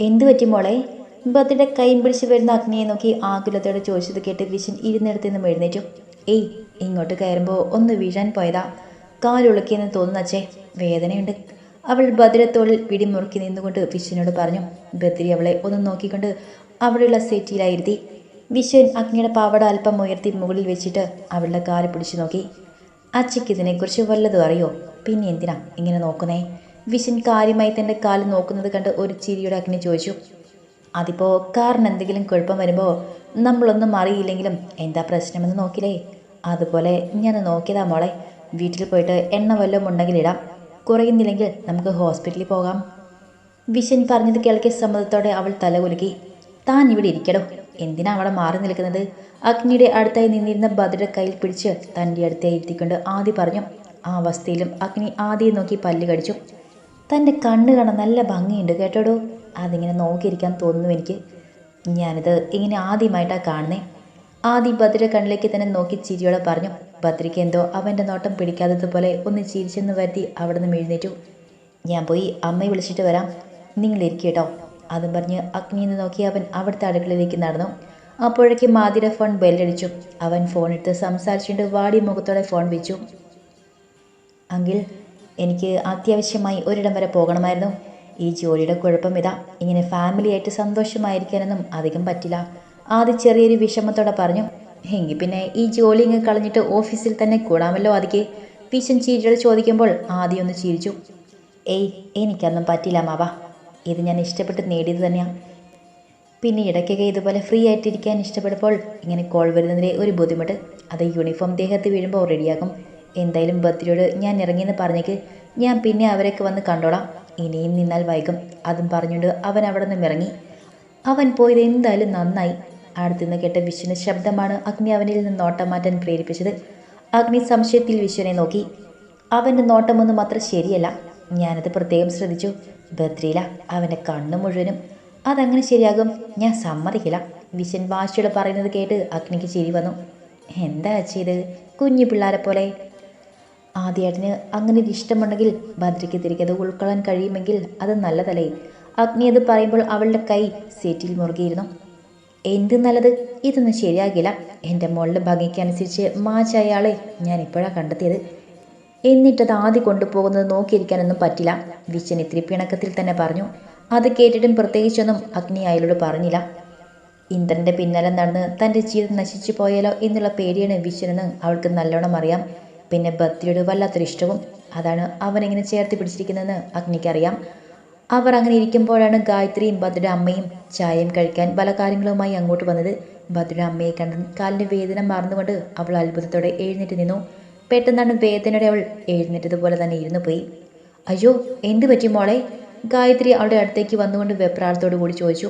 എന്തു പറ്റി മോളെ? ബദ്രയുടെ കൈയും പിടിച്ച് വരുന്ന അഗ്നിയെ നോക്കി ആകുലത്തോടെ ചോദിച്ചത് കേട്ട് വിശൻ ഇരുന്നിടത്ത് നിന്നും എഴുന്നേറ്റു. ഏയ് ഇങ്ങോട്ട് കയറുമ്പോൾ ഒന്ന് വീഴാൻ പോയതാ. കാലുളുക്കിയെന്ന് തോന്നുന്നച്ചേ വേദനയുണ്ട്. അവൾ ഭദ്രത്തോളിൽ പിടിമുറുക്കി നിന്നുകൊണ്ട് വിശ്വനോട് പറഞ്ഞു ബദ്രി അവളെ ഒന്ന് നോക്കിക്കൊണ്ട് അവിടെയുള്ള സെറ്റിയിലായിരുത്തി. വിശ്വൻ അഗ്നിയുടെ പാവട അല്പം ഉയർത്തി മുകളിൽ വെച്ചിട്ട് അവളുടെ കാൽ പിടിച്ചു നോക്കി. അച്ചയ്ക്ക് ഇതിനെക്കുറിച്ച് വല്ലതും അറിയോ? പിന്നെ എന്തിനാ ഇങ്ങനെ നോക്കുന്നേ? വിശൻ കാര്യമായി തന്റെ കാൽ നോക്കുന്നത് കണ്ട് ഒരു ചിരിയുടെ അഗ്നി ചോദിച്ചു അതിപ്പോൾ കാറിന് എന്തെങ്കിലും കുഴപ്പം വരുമ്പോൾ നമ്മളൊന്നും അറിയില്ലെങ്കിലും എന്താ പ്രശ്നമെന്ന് നോക്കില്ലേ? അതുപോലെ ഞാൻ നോക്കിയതാ മോളെ വീട്ടിൽ പോയിട്ട് എണ്ണ വല്ലതും ഉണ്ടെങ്കിൽ ഇടാം. കുറയുന്നില്ലെങ്കിൽ നമുക്ക് ഹോസ്പിറ്റലിൽ പോകാം. വിശൻ പറഞ്ഞത് കേൾക്കിയ സമ്മതത്തോടെ അവൾ തലകുലുക്കി താൻ ഇവിടെ ഇരിക്കടോ എന്തിനാ അവിടെ മാറി നിൽക്കുന്നത്? അഗ്നിയുടെ അടുത്തായി നിന്നിരുന്ന ഭദ്രയുടെ കയ്യിൽ പിടിച്ച് തന്റെ അടുത്തേ ഇരുത്തിക്കൊണ്ട് ആദി പറഞ്ഞു ആ അവസ്ഥയിലും അഗ്നി ആദിയെ നോക്കി പല്ല് കടിച്ചു തന്റെ കണ്ണ് കാണാൻ നല്ല ഭംഗിയുണ്ട് കേട്ടോടോ? അതിങ്ങനെ നോക്കിയിരിക്കാൻ തോന്നുന്നു എനിക്ക്. ഞാനിത് ഇങ്ങനെ ആദ്യമായിട്ടാണ് കാണുന്നേ. ആദ്യം ഭദ്ര കണ്ണിലേക്ക് തന്നെ നോക്കി ചിരിയോടെ പറഞ്ഞു ഭദ്രയ്ക്ക് എന്തോ അവന്റെ നോട്ടം പിടിക്കാത്തതുപോലെ ഒന്ന് ചിരിച്ചെന്ന് വരുത്തി അവിടെ നിന്ന് എഴുന്നേറ്റു. ഞാൻ പോയി അമ്മയെ വിളിച്ചിട്ട് വരാം. നിങ്ങൾ ഇരിക്കട്ടോ അതും പറഞ്ഞ് അഗ്നിന്ന് നോക്കി അവൻ അവിടുത്തെ അടുക്കളയിലേക്ക് നടന്നു. അപ്പോഴേക്കും മാതിര ഫോൺ ബെല്ലടിച്ചു. അവൻ ഫോൺ എടുത്ത് സംസാരിച്ചുകൊണ്ട് വാടി മുഖത്തോടെ ഫോൺ വെച്ചു. അങ്കിൾ എനിക്ക് അത്യാവശ്യമായി ഒരിടം വരെ പോകണമായിരുന്നു. ഈ ജോലിയുടെ കുഴപ്പം ഇതാ. ഇങ്ങനെ ഫാമിലിയായിട്ട് സന്തോഷമായിരിക്കാനൊന്നും അധികം പറ്റില്ല. ആദ്യം ചെറിയൊരു വിഷമത്തോടെ പറഞ്ഞു എങ്കിൽ പിന്നെ ഈ ജോലി ഇങ്ങ് കളഞ്ഞിട്ട് ഓഫീസിൽ തന്നെ കൂടാമല്ലോ ആദിക്ക്. വിശൻ ചിരിയോട് ചോദിക്കുമ്പോൾ ആദ്യം ഒന്ന് ചിരിച്ചു. ഏയ് എനിക്കൊന്നും പറ്റില്ല മാവ. ഇത് ഞാൻ ഇഷ്ടപ്പെട്ട് നേടിയത് തന്നെയാണ് പിന്നെ ഇടയ്ക്കൊക്കെ ഇതുപോലെ ഫ്രീ ആയിട്ടിരിക്കാൻ ഇഷ്ടപ്പെടുമ്പോൾ ഇങ്ങനെ കോൾ വരുന്നതിലെ ഒരു ബുദ്ധിമുട്ട്. അത് യൂണിഫോം ദേഹത്ത് വീഴുമ്പോൾ റെഡിയാകും എന്തായാലും ബർത്ത്ഡേയോട് ഞാൻ ഇറങ്ങിയെന്ന് പറഞ്ഞേക്ക്. ഞാൻ പിന്നെ അവരൊക്കെ വന്ന് കണ്ടോളാം. ഇനിയും നിന്നാൽ വൈകും. അതും പറഞ്ഞുകൊണ്ട് അവൻ അവിടെ നിന്നും ഇറങ്ങി. അവൻ പോയത് എന്തായാലും നന്നായി. അടുത്തുനിന്ന് കേട്ട വിശ്വന്റെ ശബ്ദമാണ് അഗ്നി അവനിൽ നിന്ന് നോട്ടം മാറ്റാൻ പ്രേരിപ്പിച്ചത്. അഗ്നി സംശയത്തിൽ വിശ്വനെ നോക്കി. അവന്റെ നോട്ടമൊന്നും അത്ര ശരിയല്ല. ഞാനത് പ്രത്യേകം ശ്രദ്ധിച്ചു. ബദ്രിയില അവന്റെ കണ്ണു മുഴുവനും. അതങ്ങനെ ശരിയാകും? ഞാൻ സമ്മതിക്കില്ല. വിശൻ വാശിയോട് പറയുന്നത് കേട്ട് അഗ്നിക്ക് ചിരി വന്നു. എന്താ ചെയ്ത് കുഞ്ഞു പിള്ളേരെ പോലെ ആദ്യേട്ടന് അങ്ങനെ ഒരു ഇഷ്ടമുണ്ടെങ്കിൽ ഭദ്രയ്ക്ക് തിരികെ അത് ഉൾക്കൊള്ളാൻ കഴിയുമെങ്കിൽ അത് നല്ലതല്ലേ? അഗ്നി അത് പറയുമ്പോൾ അവളുടെ കൈ സീറ്റിൽ മുറുകിയിരുന്നു. എന്ത് നല്ലത്? ഇതൊന്നും ശരിയാകില്ല. എന്റെ മോളുടെ ഭംഗിക്കനുസരിച്ച് മാച്ചയാളെ ഞാൻ ഇപ്പോഴാണ് കണ്ടെത്തിയത്. എന്നിട്ടത് ആദ്യം കൊണ്ടുപോകുന്നത് നോക്കിയിരിക്കാനൊന്നും പറ്റില്ല. വിശൻ ഇത്തിരി പിണക്കത്തിൽ തന്നെ പറഞ്ഞു. അത് കേട്ടിട്ടും പ്രത്യേകിച്ചൊന്നും അഗ്നി അയാളോട് പറഞ്ഞില്ല. ഇന്ദ്രന്റെ പിന്നാലെ നടന്ന് തന്റെ ജീവിതം നശിച്ചു പോയാലോ എന്നുള്ള പേടിയാണ് വിശ്വനെന്ന് അവൾക്ക് നല്ലോണം അറിയാം. പിന്നെ ഭക്തിയോട് വല്ലാത്തൊരു ഇഷ്ടവും. അതാണ് അവനെങ്ങനെ ചേർത്ത് പിടിച്ചിരിക്കുന്നതെന്ന് അഗ്നിക്കറിയാം. അവർ അങ്ങനെ ഇരിക്കുമ്പോഴാണ് ഗായത്രിയും ഭദ്രയുടെ അമ്മയും ചായയും കഴിക്കാൻ പല കാര്യങ്ങളുമായി അങ്ങോട്ട് വന്നത്. ഭദ്രയുടെ അമ്മയെ കണ്ട് കാലിന്റെ വേദന മറന്നുകൊണ്ട് അവൾ അത്ഭുതത്തോടെ എഴുന്നേറ്റ് നിന്നു. പെട്ടെന്നാണ് വേദനയുടെ അവൾ എഴുന്നേറ്റതുപോലെ തന്നെ ഇരുന്നു പോയി. അയ്യോ എന്ത് പറ്റി മോളെ? ഗായത്രി അവളുടെ അടുത്തേക്ക് വന്നുകൊണ്ട് വെപ്രാളത്തോടു കൂടി ചോദിച്ചു.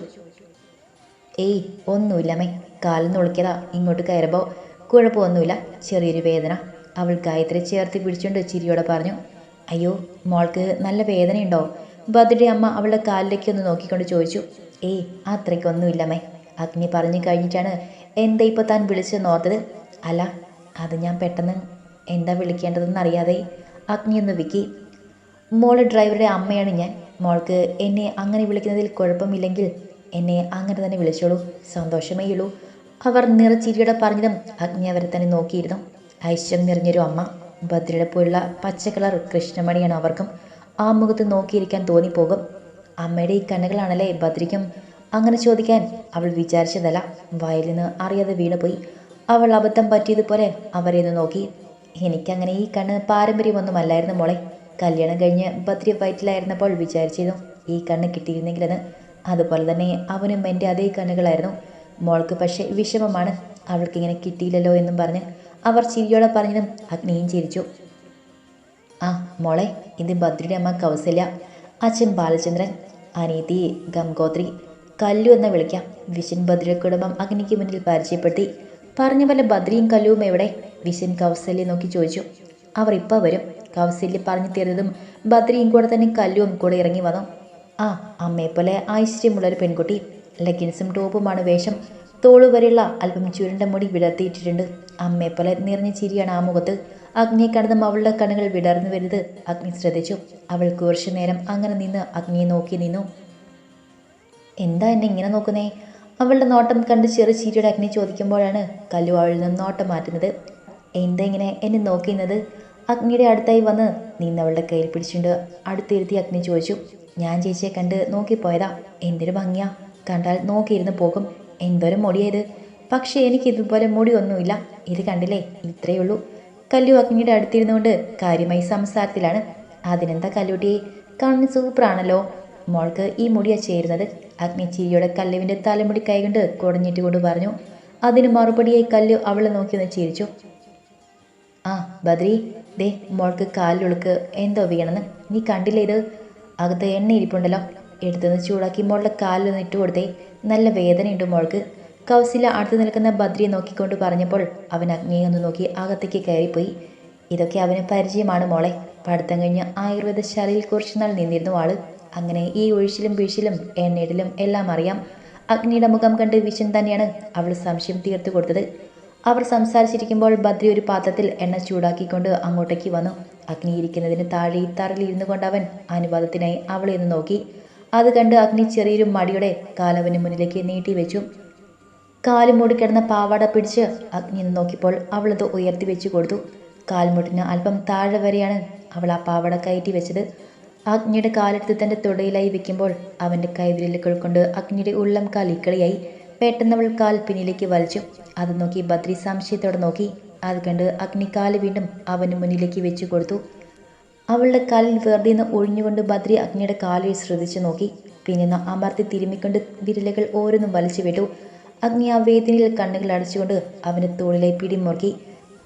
ഏയ് ഒന്നുമില്ലമ്മേ കാലിൽ ഒളിക്കതാ. ഇങ്ങോട്ട് കയറുമ്പോൾ കുഴപ്പമൊന്നുമില്ല. ചെറിയൊരു വേദന. അവൾ ഗായത്രി ചേർത്ത് പിടിച്ചുകൊണ്ട് ചിരിയോടെ പറഞ്ഞു അയ്യോ മോൾക്ക് നല്ല വേദനയുണ്ടോ? ബദ്രയുടെ അമ്മ അവളുടെ കാലിലേക്ക് ഒന്ന് നോക്കിക്കൊണ്ട് ചോദിച്ചു ഏയ് അത്രയ്ക്കൊന്നുമില്ലമ്മേ അഗ്നി പറഞ്ഞു കഴിഞ്ഞിട്ടാണ് എന്താ ഇപ്പോൾ താൻ വിളിച്ചെന്ന് ഓർത്തത്? അല്ല അത് ഞാൻ പെട്ടെന്ന് എന്താ വിളിക്കേണ്ടതെന്ന് അറിയാതെ. അഗ്നി ഒന്ന് വിക്കി മോൾ ഡ്രൈവറുടെ അമ്മയാണ് ഞാൻ. മോൾക്ക് എന്നെ അങ്ങനെ വിളിക്കുന്നതിൽ കുഴപ്പമില്ലെങ്കിൽ എന്നെ അങ്ങനെ തന്നെ വിളിച്ചോളൂ. സന്തോഷമേയുള്ളൂ അവർ നിറച്ചിരിയുടെ പറഞ്ഞതും അഗ്നി അവരെ തന്നെ നോക്കിയിരുന്നു. ഐശ്വര്യം നിറഞ്ഞൊരു അമ്മ. ഭദ്രയുടെ പോലുള്ള പച്ച കളർ കൃഷ്ണമണിയാണ് അവർക്കും. ആ മുഖത്ത് നോക്കിയിരിക്കാൻ തോന്നിപ്പോകും. അമ്മയുടെ ഈ കണ്ണുകളാണല്ലേ ഭദ്രയ്ക്കും? അങ്ങനെ ചോദിക്കാൻ അവൾ വിചാരിച്ചതല്ല. വയലിൽ നിന്ന് അറിയാതെ വീണുപോയി. അവൾ അബദ്ധം പറ്റിയതുപോലെ അവരെ ഒന്ന് നോക്കി. എനിക്കങ്ങനെ ഈ കണ്ണ് പാരമ്പര്യമൊന്നുമല്ലായിരുന്നു മോളെ. കല്യാണം കഴിഞ്ഞ് ഭദ്രി വയറ്റിലായിരുന്നപ്പോൾ വിചാരിച്ചിരുന്നു ഈ കണ്ണ് കിട്ടിയിരുന്നെങ്കിലെന്ന്. അതുപോലെ തന്നെ അവനും എന്റെ അതേ കണ്ണുകളായിരുന്നു. മോൾക്ക് പക്ഷേ വിഷമമാണ്. അവൾക്കിങ്ങനെ കിട്ടിയില്ലല്ലോ എന്നും പറഞ്ഞ് അവർ ചിരിയോടെ പറഞ്ഞതും അഗ്നിയും ചിരിച്ചു. ആ മോളെ ഇത് ഭദ്രയുടെ അമ്മ കൗസല്യ അച്ഛൻ ബാലചന്ദ്രൻ അനീതി ഗംഗോത്രി കല്ലു എന്ന വിളിക്കാം. വിശൻ ഭദ്രയുടെ കുടുംബം അഗ്നിക്ക് മുന്നിൽ പരിചയപ്പെടുത്തി. പറഞ്ഞ പോലെ ഭദ്രയും കല്ലുവും എവിടെ? വിശൻ കൗസല്യെ നോക്കി ചോദിച്ചു. അവർ ഇപ്പോൾ വരും. കൗസല്യ പറഞ്ഞു തീർന്നതും ഭദ്രയും കൂടെ തന്നെ കല്ലുവും കൂടെ ഇറങ്ങി വന്നു. ആ അമ്മയെപ്പോലെ ഐശ്വര്യമുള്ളൊരു പെൺകുട്ടി. ലെഗിൻസും ടോപ്പുമാണ് വേഷം. തോളു വരെയുള്ള അല്പം ചുരുണ്ട മുടി വിടർത്തിയിട്ടിട്ടുണ്ട്. അമ്മയെപ്പോലെ നിറഞ്ഞ ചിരിയാണ് ആ മുഖത്ത്. അഗ്നിയെ കണ്ടതും അവളുടെ കണ്ണുകൾ വിടർന്നു വരുന്നത് അഗ്നി ശ്രദ്ധിച്ചു. അവൾ കുറച്ചു നേരം അങ്ങനെ നിന്ന് അഗ്നിയെ നോക്കി നിന്നു. എന്താ എന്നെ ഇങ്ങനെ നോക്കുന്നേ? അവളുടെ നോട്ടം കണ്ട് ചെറു ചിരിയുടെ അഗ്നി ചോദിക്കുമ്പോഴാണ് കല്ലു അവളിൽ നിന്ന് നോട്ടം മാറ്റുന്നത്. എന്താ ഇങ്ങനെ എന്നെ നോക്കുന്നത് അഗ്നിയുടെ അടുത്തായി വന്ന് നിന്ന് അവളുടെ കയ്യിൽ പിടിച്ചുകൊണ്ട് അടുത്തിരുത്തി അഗ്നി ചോദിച്ചു. ഞാൻ ചേച്ചിയെ കണ്ട് നോക്കിപ്പോയതാ. എന്തൊരു ഭംഗിയാ. കണ്ടാൽ നോക്കിയിരുന്ന് പോകും. എന്തൊരു മുടിയത് പക്ഷേ എനിക്ക് ഇതുപോലെ മുടിയൊന്നുമില്ല. ഇത് കണ്ടില്ലേ? ഇത്രയേ ഉള്ളൂ കല്ലു അഗ്നിയുടെ അടുത്തിരുന്നുകൊണ്ട് കാര്യമായി സംസാരത്തിലാണ്. അതിനെന്താ കല്ലുട്ടിയെ കണ്ണ് സൂപ്പറാണല്ലോ. മോൾക്ക് ഈ മുടിയാ ചേരുന്നത്. അഗ്നി ചിരിയോടെ കല്ലുവിന്റെ തലമുടി കൈകൊണ്ട് കുടഞ്ഞിട്ട് കൊണ്ട് പറഞ്ഞു. അതിന് മറുപടിയായി കല്ലു അവളെ നോക്കി ഒന്ന് ചിരിച്ചു. ആ ബദ്രി ദേ മോൾക്ക് കാലിലൊളുക്ക് എന്തോ വീണെന്ന്. നീ കണ്ടില്ലേ ഇത്? അകത്ത് എണ്ണ ഇരിപ്പുണ്ടല്ലോ. എടുത്തുനിന്ന് ചൂടാക്കി മോളുടെ കാലിലൊന്ന് ഇട്ട് കൊടുത്തേ നല്ല വേദനയുണ്ട് മോൾക്ക്. കൗസില അടുത്ത് നിൽക്കുന്ന ബദ്രിയെ നോക്കിക്കൊണ്ട് പറഞ്ഞപ്പോൾ അവൻ അഗ്നിയെ ഒന്ന് നോക്കി അകത്തേക്ക് കയറിപ്പോയി. ഇതൊക്കെ അവന് പരിചയമാണ് മോളെ. പഠിത്തം കഴിഞ്ഞ് ആയുർവേദശാലയിൽ കുറച്ചുനാൾ കുറച്ചു നാൾ നിന്നിരുന്നു ആൾ. അങ്ങനെ ഈ ഒഴിച്ചിലും വീഴ്ചിലും എണ്ണയിടലും എല്ലാം അറിയാം. അഗ്നിയുടെ മുഖം കണ്ട് വിശൻ തന്നെയാണ് അവൾ സംശയം തീർത്തു കൊടുത്തത്. അവർ സംസാരിച്ചിരിക്കുമ്പോൾ ബദ്രി ഒരു പാത്രത്തിൽ എണ്ണ ചൂടാക്കിക്കൊണ്ട് അങ്ങോട്ടേക്ക് വന്നു. അഗ്നി ഇരിക്കുന്നതിന് താഴെ തറലിരുന്നു കൊണ്ട് അവൻ അനുവാദത്തിനായി അവളെ ഒന്ന് നോക്കി. അത് കണ്ട് അഗ്നി ചെറിയൊരു മടിയുടെ കാലവന് മുന്നിലേക്ക് നീട്ടി വെച്ചു കാൽ മൂടിക്കിടന്ന പാവാട പിടിച്ച് അഗ്നി നോക്കിയപ്പോൾ അവളത് ഉയർത്തി വെച്ചു കൊടുത്തു. കാൽമുട്ടിന് അല്പം താഴെ വരെയാണ് അവൾ ആ പാവട കയറ്റി വെച്ചത്. അഗ്നിയുടെ കാലെടുത്ത് തന്റെ തുടയിലായി വെക്കുമ്പോൾ അവന്റെ കൈവിരലുകൾ കൊണ്ട് അഗ്നിയുടെ ഉള്ളം കാൽ ഇക്കളിയായി പെട്ടെന്ന് അവൾ കാൽ പിന്നിലേക്ക് വലിച്ചു. അത് നോക്കി ബദ്രി സംശയത്തോടെ നോക്കി. അത് കണ്ട് അഗ്നി കാൽ വീണ്ടും അവന് മുന്നിലേക്ക് വെച്ചു കൊടുത്തു. അവളുടെ കാലിൽ വെറുതെ നിന്ന് ഒഴിഞ്ഞുകൊണ്ട് ബദ്രി അഗ്നിയുടെ കാലിൽ ശ്രദ്ധിച്ചു നോക്കി. പിന്നെ അമർത്തി തിരുമ്മിക്കൊണ്ട് വിരലുകൾ ഓരോന്നും വലിച്ചു വിട്ടു. അഗ്നി ആ വേദനയിൽ കണ്ണുകൾ അടച്ചുകൊണ്ട് അവന്റെ തോളിലെ പിടിമുറുക്കി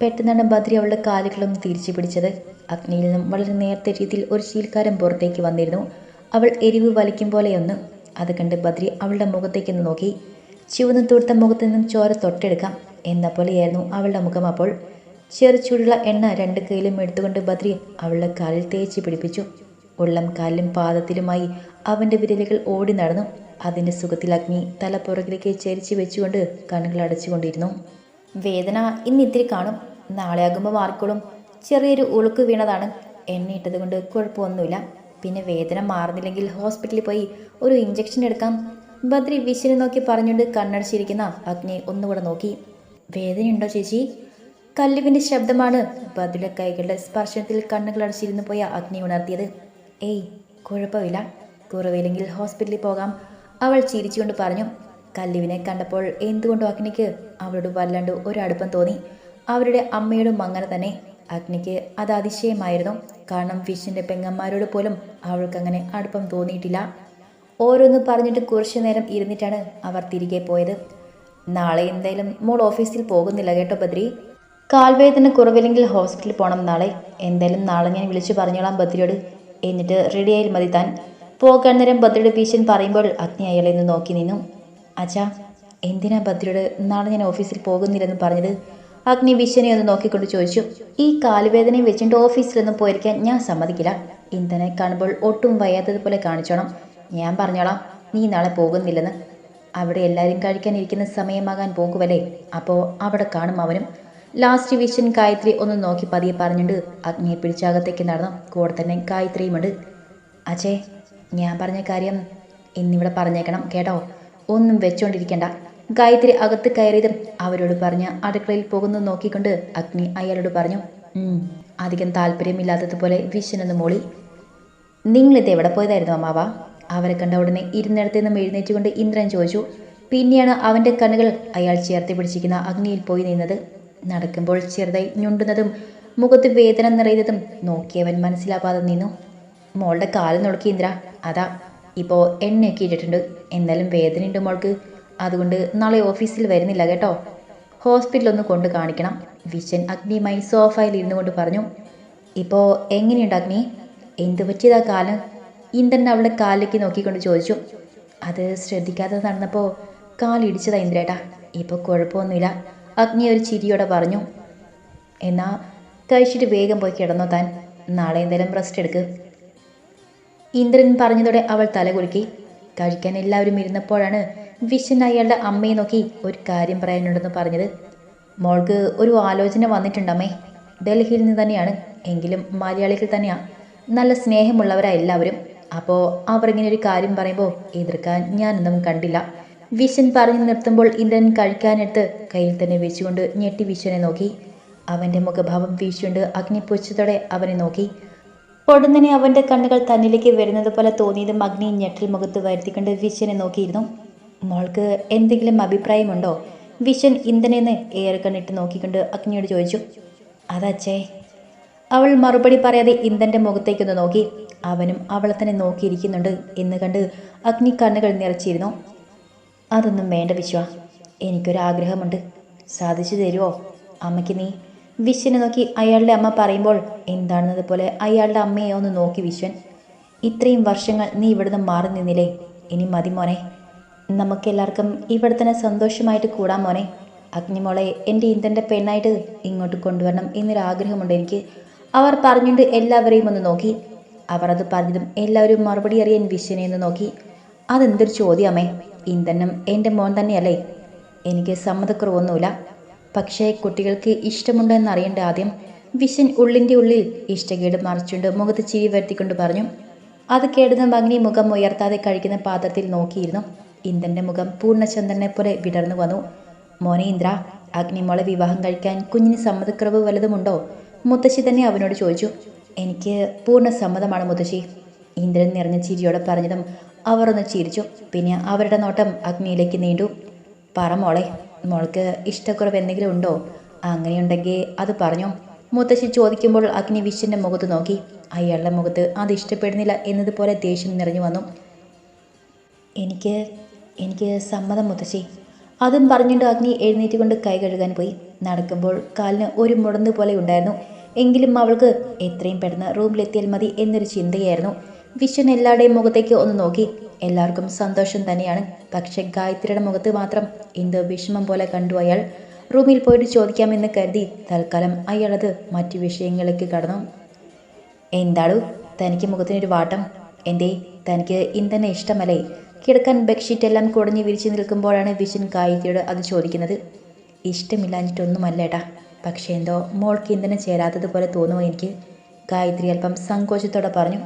പെട്ടെന്നാണ് ബദ്രി അവളുടെ കാലുകളൊന്ന് തിരിച്ചു പിടിച്ചത്. അഗ്നിയിൽ നിന്നും വളരെ നേരത്തെ രീതിയിൽ ഒരു ശീൽക്കാരൻ പുറത്തേക്ക് വന്നിരുന്നു. അവൾ എരിവ് വലിക്കും പോലെയൊന്ന്. അത് കണ്ട് ബദ്രി അവളുടെ മുഖത്തേക്ക് നോക്കി. ചുവന്ന് തൊടുത്ത മുഖത്തു നിന്നും ചോര തൊട്ടെടുക്കാം എന്ന പോലെയായിരുന്നു അവളുടെ മുഖം അപ്പോൾ. ചെറു ചൂടുള്ള എണ്ണ രണ്ട് കൈയിലും എടുത്തുകൊണ്ട് ബദ്രി അവളുടെ കാലിൽ തേച്ച് പിടിപ്പിച്ചു. ഉള്ളം കാലിലും പാദത്തിലുമായി അവന്റെ വിരലുകൾ ഓടി നടന്നു. അതിന്റെ സുഖത്തിൽ അഗ്നി തല പുറകിലേക്ക് ചരിച്ചു വെച്ചുകൊണ്ട് കണ്ണുകൾ അടച്ചുകൊണ്ടിരുന്നു. വേദന ഇന്ന് ഇത്തിരി കാണും. നാളെ ആകുമ്പോൾ മാറിക്കോളും ചെറിയൊരു ഉളുക്ക് വീണതാണ് എണ്ണ ഇട്ടത് കൊണ്ട് കുഴപ്പമൊന്നുമില്ല. പിന്നെ വേദന മാറുന്നില്ലെങ്കിൽ ഹോസ്പിറ്റലിൽ പോയി ഒരു ഇഞ്ചക്ഷൻ എടുക്കാം. ബദ്രി വിശിനെ നോക്കി പറഞ്ഞുകൊണ്ട് കണ്ണടച്ചിരിക്കുന്ന അഗ്നി ഒന്നുകൂടെ നോക്കി. വേദനയുണ്ടോ ചേച്ചി? കല്ലുവിന്റെ ശബ്ദമാണ് ബദ്രിയുടെ കൈകളുടെ സ്പർശനത്തിൽ കണ്ണുകൾ അടച്ചിരുന്നു പോയ അഗ്നി ഉണർത്തിയത്. ഏയ് കുഴപ്പമില്ല. കുറവില്ലെങ്കിൽ ഹോസ്പിറ്റലിൽ പോകാം. അവൾ ചിരിച്ചുകൊണ്ട് പറഞ്ഞു കല്ലുവിനെ കണ്ടപ്പോൾ എന്തുകൊണ്ടോ അഗ്നിക്ക്? അവളോട് വല്ലാണ്ട് ഒരടുപ്പം തോന്നി. അവരുടെ അമ്മയോടും അങ്ങനെ തന്നെ. അഗ്നിക്ക് അത് അതിശയമായിരുന്നു. കാരണം വിഷിന്റെ പെങ്ങന്മാരോട് പോലും അവൾക്കങ്ങനെ അടുപ്പം തോന്നിയിട്ടില്ല. ഓരോന്ന് പറഞ്ഞിട്ട് കുറച്ചു നേരം ഇരുന്നിട്ടാണ് അവർ തിരികെ പോയത്. നാളെ എന്തായാലും മോൾ ഓഫീസിൽ പോകുന്നില്ല കേട്ടോ ബദ്രി. കാൽവേദന കുറവില്ലെങ്കിൽ ഹോസ്പിറ്റലിൽ പോകണം നാളെ. എന്തായാലും നാളെ ഞാൻ വിളിച്ചു പറഞ്ഞോളാം ബദ്രിയോട്. എന്നിട്ട് റെഡിയായാൽ മതി താൻ. പോകാൻ നേരം ഭദ്രയുടെ ഭീഷൻ പറയുമ്പോൾ അഗ്നി അയാളെ നിന്ന് നോക്കി നിന്നു. അച്ഛാ എന്തിനാ ഭദ്രയുടെ നാളെ ഞാൻ ഓഫീസിൽ പോകുന്നില്ലെന്ന് പറഞ്ഞത്? അഗ്നി ഭീഷനെ ഒന്ന് നോക്കിക്കൊണ്ട് ചോദിച്ചു. ഈ കാലുവേദനയും വെച്ചിട്ട് ഓഫീസിലൊന്നും പോയിരിക്കാൻ ഞാൻ സമ്മതിക്കില്ല. ഇന്ധനെ കാണുമ്പോൾ ഒട്ടും വയ്യാത്തതുപോലെ കാണിച്ചോണം. ഞാൻ പറഞ്ഞോളാം നീ നാളെ പോകുന്നില്ലെന്ന്. അവിടെ എല്ലാവരും കഴിക്കാനിരിക്കുന്ന സമയമാകാൻ പോകുമല്ലേ അപ്പോൾ അവിടെ കാണും അവനും. ലാസ്റ്റ് വിഷൻ ഗായത്രി ഒന്ന് നോക്കി പതിയെ പറഞ്ഞിട്ട് അഗ്നിയെ പിടിച്ചകത്തേക്ക് നടന്നു. കൂടെ തന്നെ ഗായത്രിയുമുണ്ട്. അച്ഛേ ഞാൻ പറഞ്ഞ കാര്യം ഇന്നിവിടെ പറഞ്ഞേക്കണം കേട്ടോ? ഒന്നും വെച്ചോണ്ടിരിക്കണ്ട. ഗായത്രി അകത്ത് കയറിയതും അവരോട് പറഞ്ഞ് അടുക്കളയിൽ പോകുന്നത് നോക്കിക്കൊണ്ട് അഗ്നി അയാളോട് പറഞ്ഞു "ഉം, അധികം താല്പര്യമില്ലാത്തതുപോലെ വിശ്വനെന്ന് മോളി. നിങ്ങളിത് എവിടെ പോയതായിരുന്നു അമ്മാവ? അവരെ കണ്ട ഉടനെ ഇരുന്നിടത്ത് നിന്നും എഴുന്നേറ്റുകൊണ്ട് ഇന്ദ്രൻ ചോദിച്ചു പിന്നെയാണ് അവന്റെ കണ്ണുകൾ അയാൾ ചേർത്തി പിടിച്ചിരിക്കുന്ന അഗ്നിയിൽ പോയി നിന്നത്? നടക്കുമ്പോൾ ചെറുതായി ഞൊണ്ടുന്നതും മുഖത്ത് വേദന നിറയുന്നതും നോക്കിയവൻ മനസ്സിലാവാതെ നിന്നു. മോളുടെ കാൽ നോക്കി ഇന്ദ്ര അതാ ഇപ്പോൾ എണ്ണയൊക്കെ ഇട്ടിട്ടുണ്ട് എന്നാലും ഉണ്ട് മോൾക്ക്. അതുകൊണ്ട് നാളെ ഓഫീസിൽ വരുന്നില്ല കേട്ടോ. ഹോസ്പിറ്റലൊന്ന് കൊണ്ട് കാണിക്കണം. വിശൻ അഗ്നിയുമായി സോഫയിൽ ഇരുന്നു കൊണ്ട് പറഞ്ഞു ഇപ്പോൾ എങ്ങനെയുണ്ട് അഗ്നി? എന്ത് പറ്റിയതാ കാലം? ഇന്ദ്രൻ അവളുടെ കാലിലേക്ക് നോക്കിക്കൊണ്ട് ചോദിച്ചു അത് ശ്രദ്ധിക്കാതെ നടന്നപ്പോൾ കാലിടിച്ചതാ ഇന്ദ്രേട്ടാ. ഇപ്പോൾ കുഴപ്പമൊന്നുമില്ല. അഗ്നി ഒരു ചിരിയോടെ പറഞ്ഞു എന്നാ കഴിച്ചിട്ട് വേഗം പോയി കിടന്നോ താൻ. നാളെ എന്തായാലും റെസ്റ്റ് എടുക്ക്. ഇന്ദ്രൻ പറഞ്ഞതോടെ അവൾ തലകുലുക്കി. കഴിക്കാൻ എല്ലാവരും ഇരുന്നപ്പോഴാണ് വിശ്വൻ അയാളുടെ അമ്മയെ നോക്കി ഒരു കാര്യം പറയാനുണ്ടെന്ന് പറഞ്ഞത്. മോൾക്ക് ഒരു ആലോചന വന്നിട്ടുണ്ടമ്മേ. ഡൽഹിയിൽ നിന്ന് തന്നെയാണ്. എങ്കിലും മലയാളികൾ തന്നെയാണ് നല്ല സ്നേഹമുള്ളവരാ എല്ലാവരും. അപ്പോൾ അവർ ഇങ്ങനെ ഒരു കാര്യം പറയുമ്പോൾ എതിർക്കാൻ ഞാനൊന്നും കണ്ടില്ല. വിശ്വൻ പറഞ്ഞു നിർത്തുമ്പോൾ ഇന്ദ്രൻ കഴിക്കാനെടുത്ത് കയ്യിൽ തന്നെ വെച്ചുകൊണ്ട് ഞെട്ടി വിശ്വനെ നോക്കി. അവന്റെ മുഖഭാവം വീശുകൊണ്ട് അഗ്നിപൂച്ചത്തോടെ അവനെ നോക്കി. പൊടുന്നനെ അവന്റെ കണ്ണുകൾ തന്നിലേക്ക് വരുന്നത് പോലെ തോന്നിയതും അഗ്നി ഞെട്ടൽ മുഖത്ത് വരുത്തിക്കൊണ്ട് വിശ്വനെ നോക്കിയിരുന്നു. മോൾക്ക് എന്തെങ്കിലും അഭിപ്രായമുണ്ടോ? വിശ്വൻ ഇന്ധനെന്ന് ഏറെ കണ്ണിട്ട് നോക്കിക്കൊണ്ട് അഗ്നിയോട് ചോദിച്ചു. അതച്ചേ അവൾ മറുപടി പറയാതെ ഇന്ദന്റെ മുഖത്തേക്കൊന്ന് നോക്കി. അവനും അവളെ തന്നെ നോക്കിയിരിക്കുന്നുണ്ട് എന്ന് കണ്ട് അഗ്നി കണ്ണുകൾ നിറച്ചിരുന്നു. അതൊന്നും വേണ്ട വിശ്വ. എനിക്കൊരാഗ്രഹമുണ്ട്. സാധിച്ചു തരുമോ അമ്മയ്ക്ക് നീ വിശ്വനെ നോക്കി അയാളുടെ അമ്മ പറയുമ്പോൾ എന്താണെന്നതുപോലെ അയാളുടെ അമ്മയെ ഒന്ന് നോക്കി വിശ്വൻ. ഇത്രയും വർഷങ്ങൾ നീ ഇവിടുന്ന് മാറി നിന്നില്ലേ? ഇനി മതി മോനെ. നമുക്കെല്ലാവർക്കും ഇവിടെ തന്നെ സന്തോഷമായിട്ട് കൂടാം മോനെ. അഗ്നിമോളെ എന്റെ ഇന്ദ്രന്റെ പെണ്ണായിട്ട് ഇങ്ങോട്ട് കൊണ്ടുവരണം എന്നൊരു ആഗ്രഹമുണ്ട് എനിക്ക്. അവർ പറഞ്ഞുകൊണ്ട് എല്ലാവരെയും ഒന്ന് നോക്കി. അവർ അത് പറഞ്ഞതും എല്ലാവരും മറുപടി അറിയാൻ വിശ്വനെ ഒന്ന് നോക്കി. അതെന്തൊരു ചോദ്യമേ. ഇന്ദ്രനും എന്റെ മോൻ തന്നെയല്ലേ? എനിക്ക് സമ്മതക്കുറവൊന്നുമില്ല. പക്ഷേ കുട്ടികൾക്ക് ഇഷ്ടമുണ്ടോ എന്നറിയേണ്ട ആദ്യം വിശൻ ഉള്ളിന്റെ ഉള്ളിൽ ഇഷ്ടകേട് മറിച്ചുകൊണ്ട് മുഖത്ത് ചിരി വരുത്തിക്കൊണ്ട് പറഞ്ഞു അത് കേടുന്ന ഭംഗി മുഖം ഉയർത്താതെ കഴിക്കുന്ന പാത്രത്തിൽ നോക്കിയിരുന്നു. ഇന്ദ്രന്റെ മുഖം പൂർണചന്ദ്രനെ പോലെ വിടർന്നു വന്നു. മോനെ ഇന്ദ്ര അഗ്നിമോളെ വിവാഹം കഴിക്കാൻ കുഞ്ഞിന് സമ്മതക്കുറവ് വലുതുമുണ്ടോ മുത്തശ്ശി തന്നെ അവനോട് ചോദിച്ചു എനിക്ക് പൂർണ സമ്മതമാണ് മുത്തശ്ശി. ഇന്ദ്രൻ നിറഞ്ഞ ചിരിയോടെ പറഞ്ഞതും അവർ ഒന്ന് ചിരിച്ചു. പിന്നെ അവരുടെ നോട്ടം അഗ്നിയിലേക്ക് നീണ്ടു. പറ മോളെ മോൾക്ക് ഇഷ്ടക്കുറവ് എന്തെങ്കിലും ഉണ്ടോ അങ്ങനെയുണ്ടെങ്കിൽ അത് പറഞ്ഞോ. മുത്തശ്ശി ചോദിക്കുമ്പോൾ അഗ്നി വിശ്വന്റെ മുഖത്ത് നോക്കി. അയാളുടെ മുഖത്ത് അത് ഇഷ്ടപ്പെടുന്നില്ല എന്നതുപോലെ ദേഷ്യം നിറഞ്ഞു വന്നു. എനിക്ക് എനിക്ക് സമ്മതം മുത്തശ്ശി. അതും പറഞ്ഞുകൊണ്ട് അഗ്നി എഴുന്നേറ്റ് കൊണ്ട് കൈ കഴുകാൻ പോയി. നടക്കുമ്പോൾ കാലിന് ഒരു മുടന്ത് പോലെ ഉണ്ടായിരുന്നു. എങ്കിലും അവൾക്ക് എത്രയും പെട്ടെന്ന് റൂമിലെത്തിയാൽ മതി എന്നൊരു ചിന്തയായിരുന്നു. വിശ്വൻ എല്ലാവരുടെയും മുഖത്തേക്ക് ഒന്ന് നോക്കി. എല്ലാവർക്കും സന്തോഷം തന്നെയാണ്. പക്ഷെ ഗായത്രിയുടെ മുഖത്ത് മാത്രം എന്തോ വിഷമം പോലെ കണ്ടു അയാൾ. റൂമിൽ പോയിട്ട് ചോദിക്കാമെന്ന് കരുതി തൽക്കാലം അയാളത് മറ്റു വിഷയങ്ങളിലേക്ക് കടന്നു. എന്താളു തനിക്ക് മുഖത്തിനൊരു വാട്ടം? എന്തേ തനിക്ക് ഇന്ധന ഇഷ്ടമല്ലേ? കിടക്കാൻ ബെഡ്ഷീറ്റ് എല്ലാം കുടഞ്ഞു വിരിച്ചു നിൽക്കുമ്പോഴാണ് വിഷൻ ഗായത്രിയോട് അത് ചോദിക്കുന്നത്. ഇഷ്ടമില്ലാഞ്ഞിട്ടൊന്നുമല്ല ഏട്ടാ പക്ഷേ എന്തോ മോൾക്ക് ഇന്ധനം ചേരാത്തതുപോലെ തോന്നുമോ എനിക്ക്? ഗായത്രി അല്പം സങ്കോചത്തോടെ പറഞ്ഞു.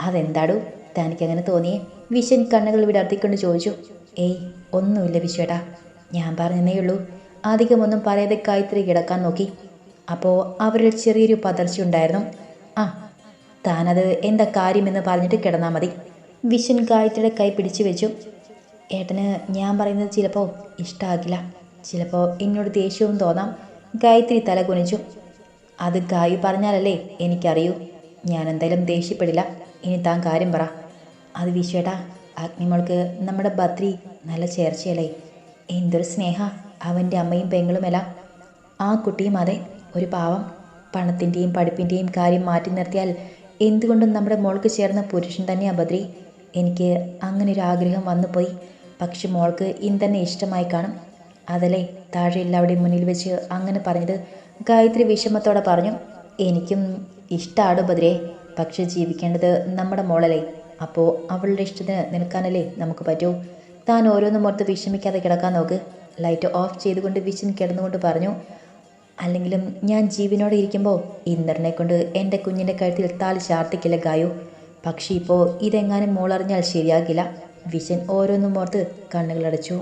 അതെന്താടു? തനിക്കങ്ങനെ തോന്നിയേ. വിശൻ കണ്ണുകൾ വിടർത്തിക്കൊണ്ട് ചോദിച്ചു ഏയ് ഒന്നുമില്ല വിശ്വേട്ടാ. ഞാൻ പറഞ്ഞതേ ഉള്ളൂ അധികമൊന്നും പറയാതെ കൈത്തിരി കിടക്കാൻ നോക്കി. അപ്പോൾ അവരിൽ ചെറിയൊരു പതർച്ച ഉണ്ടായിരുന്നു. ആ താനത് എന്താ കാര്യമെന്ന് പറഞ്ഞിട്ട് കിടന്നാൽ മതി. വിശൻ ഗായത്രിയുടെ കൈ പിടിച്ചു വെച്ചു. ഏട്ടന് ഞാൻ പറയുന്നത് ചിലപ്പോൾ ഇഷ്ടമാകില്ല ചിലപ്പോൾ എന്നോട് ദേഷ്യവും തോന്നാം. ഗായത്രി തല കുനിച്ചു അത് ഗായു പറഞ്ഞാലല്ലേ എനിക്കറിയൂ. ഞാൻ എന്തായാലും ദേഷ്യപ്പെടില്ല. ഇനി താൻ കാര്യം പറ. അത് വിശ്വേട്ടാ അഗ്നിമോൾക്ക് നമ്മുടെ ബദ്രി നല്ല ചേർച്ചയല്ലേ? എന്തൊരു സ്നേഹ അവന്റെ അമ്മയും പെങ്ങളുമെല്ലാം. ആ കുട്ടിയും അതെ ഒരു പാവം. പണത്തിന്റെയും പഠിപ്പിന്റെയും കാര്യം മാറ്റി നിർത്തിയാൽ എന്തുകൊണ്ടും നമ്മുടെ മോൾക്ക് ചേർന്ന പുരുഷൻ തന്നെയാണ് ബദ്രി എനിക്ക് അങ്ങനെ ഒരു ആഗ്രഹം വന്നു പോയി. പക്ഷെ മോൾക്ക് ഇന്ന് തന്നെ ഇഷ്ടമായി കാണും. അതല്ലേ താഴെ എല്ലാവരുടെയും മുന്നിൽ വെച്ച് അങ്ങനെ പറഞ്ഞത്. ഗായത്രി വിഷമത്തോടെ പറഞ്ഞു എനിക്കും ഇഷ്ടമാണ് ബദ്രേ പക്ഷെ ജീവിക്കേണ്ടത് നമ്മുടെ മോളല്ലേ? അപ്പോൾ അവളുടെ ഇഷ്ടത്തിന് നിൽക്കാനല്ലേ നമുക്ക് പറ്റൂ? താൻ ഓരോന്നും ഓർത്ത് വിഷമിക്കാതെ കിടക്കാൻ നോക്ക്. ലൈറ്റ് ഓഫ് ചെയ്തുകൊണ്ട് വിശൻ കിടന്നുകൊണ്ട് പറഞ്ഞു അല്ലെങ്കിലും ഞാൻ ജീവനോടെ ഇരിക്കുമ്പോൾ ഇന്ദ്രനെ കൊണ്ട് എന്റെ കുഞ്ഞിന്റെ കഴുത്തിൽ താൽ ചാർത്തിക്കില്ല ഗായു. പക്ഷേ ഇപ്പോൾ ഇതെങ്ങാനും മോളറിഞ്ഞാൽ ശരിയാകില്ല. വിഷൻ ഓരോന്നും ഓർത്ത് കണ്ണുകളടച്ചു.